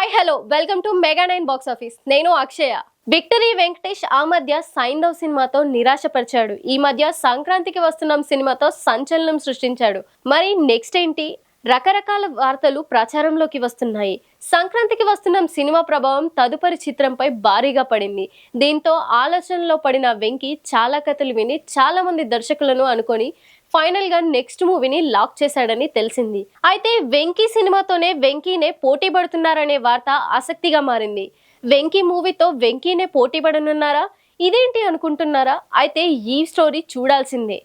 Hi hello welcome to mega nine box office నేను Akshaya. Victory Venkatesh ఆ మధ్య సైంధవ్ సినిమాతో నిరాశపరిచాడు. ఈ మధ్య సంక్రాంతికి వస్తున్నాం సినిమాతో సంచలనం సృష్టించాడు. మరి నెక్స్ట్ ఏంటి? రకరకాల వార్తలు ప్రచారంలోకి వస్తున్నాయి. సంక్రాంతికి వస్తున్న సినిమా ప్రభావం తదుపరి చిత్రంపై భారీగా పడింది. దీంతో ఆలోచనలో పడిన వెంకీ చాలా కథలు విని చాలా మంది దర్శకులను అనుకొని ఫైనల్గా నెక్స్ట్ మూవీని లాక్ చేశాడని తెలిసింది. అయితే వెంకీ సినిమాతోనే వెంకీనే పోటీ పడుతున్నారనే వార్త ఆసక్తిగా మారింది. వెంకీ మూవీతో వెంకీనే పోటీ పడనున్నారా? ఇదేంటి అనుకుంటున్నారా? అయితే ఈ స్టోరీ చూడాల్సిందే.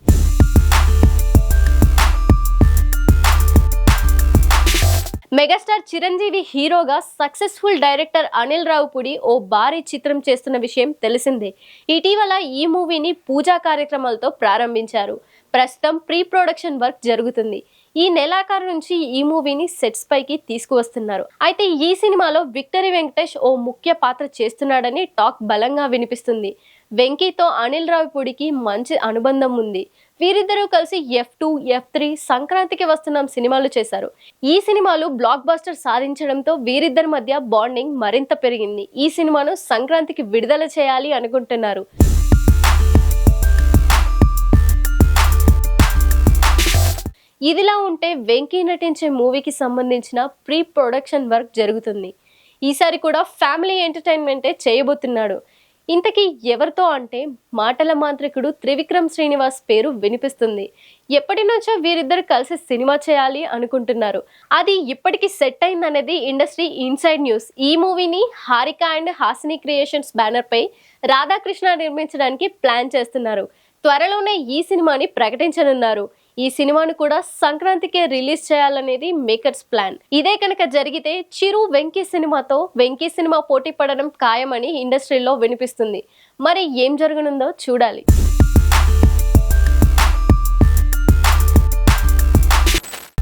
మెగాస్టార్ చిరంజీవి హీరోగా సక్సెస్ఫుల్ డైరెక్టర్ అనిల్ రావుపుడి ఓ భారీ చిత్రం చేస్తున్న విషయం తెలిసిందే. ఇటీవల ఈ మూవీని పూజా కార్యక్రమాలతో ప్రారంభించారు. ప్రస్తుతం ప్రీ ప్రొడక్షన్ వర్క్ జరుగుతుంది. ఈ నెలాఖరు నుంచి ఈ మూవీని సెట్స్ పైకి తీసుకువస్తున్నారు. అయితే ఈ సినిమాలో విక్టరీ వెంకటేష్ ఓ ముఖ్య పాత్ర చేస్తున్నాడని టాక్ బలంగా వినిపిస్తుంది. వెంకీతో అనిల్ రావిపూడికి మంచి అనుబంధం ఉంది. వీరిద్దరూ కలిసి ఎఫ్ టూ ఎఫ్ త్రీ సంక్రాంతికి వస్తున్నాం సినిమాలు చేశారు. ఈ సినిమాలు బ్లాక్ బాస్టర్ సాధించడంతో వీరిద్దరి మధ్య బాండింగ్ మరింత పెరిగింది. ఈ సినిమాను సంక్రాంతికి విడుదల చేయాలి అనుకుంటున్నారు. ఇదిలా ఉంటే వెంకీ నటించే మూవీకి సంబంధించిన ప్రీ ప్రొడక్షన్ వర్క్ జరుగుతుంది. ఈసారి కూడా ఫ్యామిలీ ఎంటర్టైన్మెంటే చేయబోతున్నాడు. ఇంతకీ ఎవరితో అంటే మాటల మాంత్రికుడు త్రివిక్రమ్ శ్రీనివాస్ పేరు వినిపిస్తుంది. ఎప్పటి నుంచో వీరిద్దరు కలిసి సినిమా చేయాలి అనుకుంటున్నారు. అది ఇప్పటికి సెట్ అయిందనేది ఇండస్ట్రీ ఇన్సైడ్ న్యూస్. ఈ మూవీని హారిక అండ్ హాసిని క్రియేషన్స్ బ్యానర్పై రాధాకృష్ణ నిర్మించడానికి ప్లాన్ చేస్తున్నారు. త్వరలోనే ఈ సినిమాని ప్రకటించనున్నారు. ఈ సినిమాను కూడా సంక్రాంతికే రిలీజ్ చేయాలనేది మేకర్స్ ప్లాన్. ఇదే కనుక జరిగితే చిరు వెంకీ సినిమాతో వెంకీ సినిమా పోటీ పడడం ఖాయమని ఇండస్ట్రీలో వినిపిస్తుంది. మరి ఏం జరగనుందో చూడాలి.